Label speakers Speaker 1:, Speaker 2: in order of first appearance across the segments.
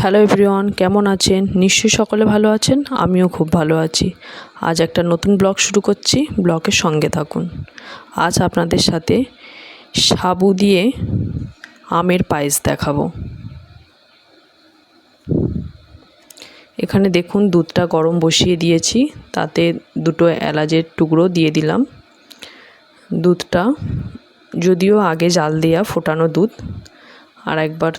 Speaker 1: Hello everyone, কেমন আছেন? নিশ্চয়ই সকলে ভালো আছেন, আমিও খুব ভালো আছি। আজ একটা নতুন ব্লগ শুরু করছি, ব্লগের সঙ্গে থাকুন। আজ আপনাদের সাথে সাবু দিয়ে আমের পায়েস দেখাবো। এখানে দেখুন, দুধটা গরম বসিয়ে দিয়েছি, তাতে দুটো এলাচের টুকরো দিয়ে দিলাম। দুধটা, যদিও আগে জাল দেওয়া ফোটানো দুধ, আর একবার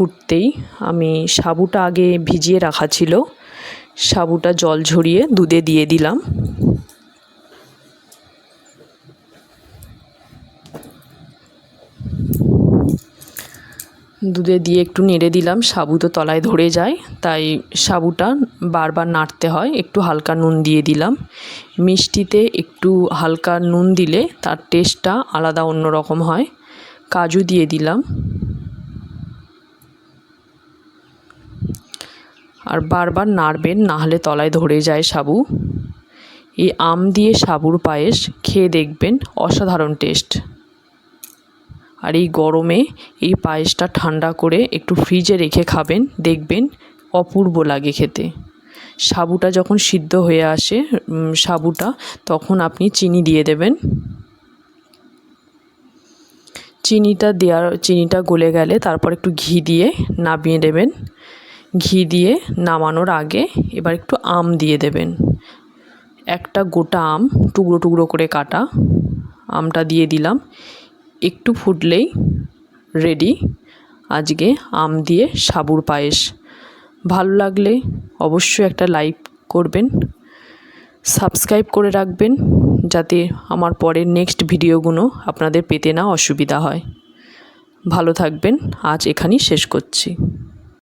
Speaker 1: ফুটতেই আমি সাবুটা আগে ভিজিয়ে রাখা ছিল। সাবুটা জল ঝরিয়ে দুধে দিয়ে দিলাম। দুধে দিয়ে একটু নেড়ে দিলাম। সাবু তো তলায় ধরে যায়, তাই সাবুটা বারবার নাড়তে হয়। একটু হালকা নুন দিয়ে দিলাম। মিষ্টিতে একটু হালকা নুন দিলে তার টেস্টটা আলাদা অন্য রকম হয়। কাজু দিয়ে দিলাম। আর বারবার নাড়বেন নাহলে তলায় ধরে যায় সাবু। এই আম দিয়ে সাবুর পায়েস খেয়ে দেখবেন অসাধারণ টেস্ট। আর এই গরমে এই পায়েসটা ঠান্ডা করে একটু ফ্রিজে রেখে খাবেন, দেখবেন অপূর্ব লাগে খেতে। সাবুটা যখন সিদ্ধ হয়ে আসে সাবুটা, তখন আপনি চিনি দিয়ে দেবেন। চিনিটা দেওয়ার চিনিটা গলে গেলে তারপর একটু ঘি দিয়ে নামিয়ে দেবেন। ঘি দিয়ে নামানোর আগে এবার একটু আম দিয়ে দেবেন। একটা গোটা আম টুকরো টুকরো করে কাটা, আমটা দিয়ে দিলাম। একটু ফুটলেই রেডি আজকে আম দিয়ে সাবুর পায়েস। ভালো লাগলে অবশ্যই একটা লাইক করবেন সাবস্ক্রাইব করে রাখবেন, যাতে আমার পরের নেক্সট ভিডিওগুলো আপনাদের পেতে না অসুবিধা হয়। ভালো থাকবেন, আজ এখানেই শেষ করছি।